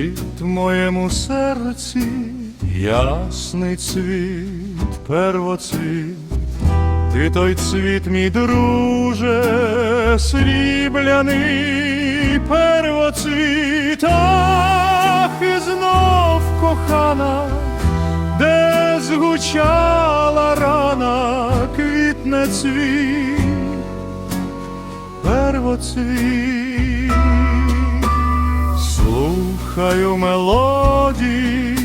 Світ моєму серці, ясний цвіт, первоцвіт, ти той цвіт, мій друже, срібляний первоцвіт, ах, і знов кохана, де згучала рана, квітне цвіт, первоцвіт. Слухаю мелодії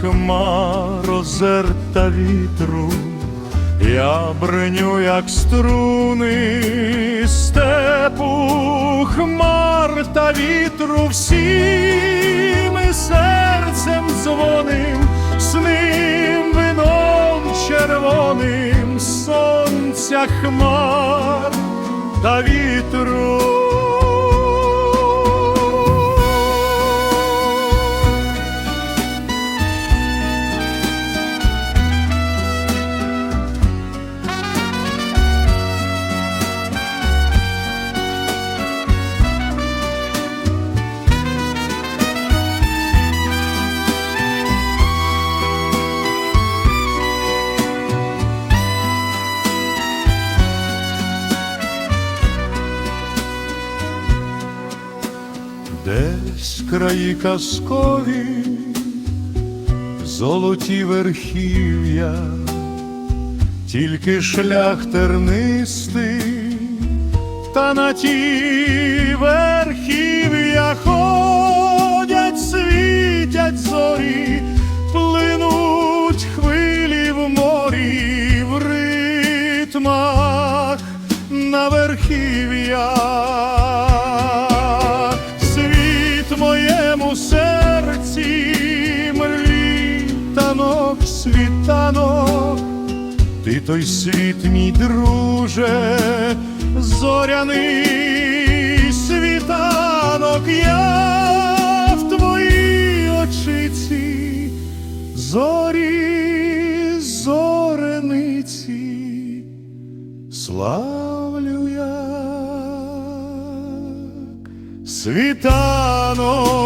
хмар озерта вітру, я бриню, як струни степу, хмар та вітру всім серцем дзвоним, сним вином червоним, сонця хмар та вітру. Десь краї казкові, золоті верхів'я, тільки шлях тернистий, та на ті верхів'я ходять, світять зорі, плинуть хвилі в морі, в ритмах на верхів'ях світанок, ти той світ, мій друже, зоряний світанок, я в твоїй очиці, зорі, зорениці, славлю я. Світанок.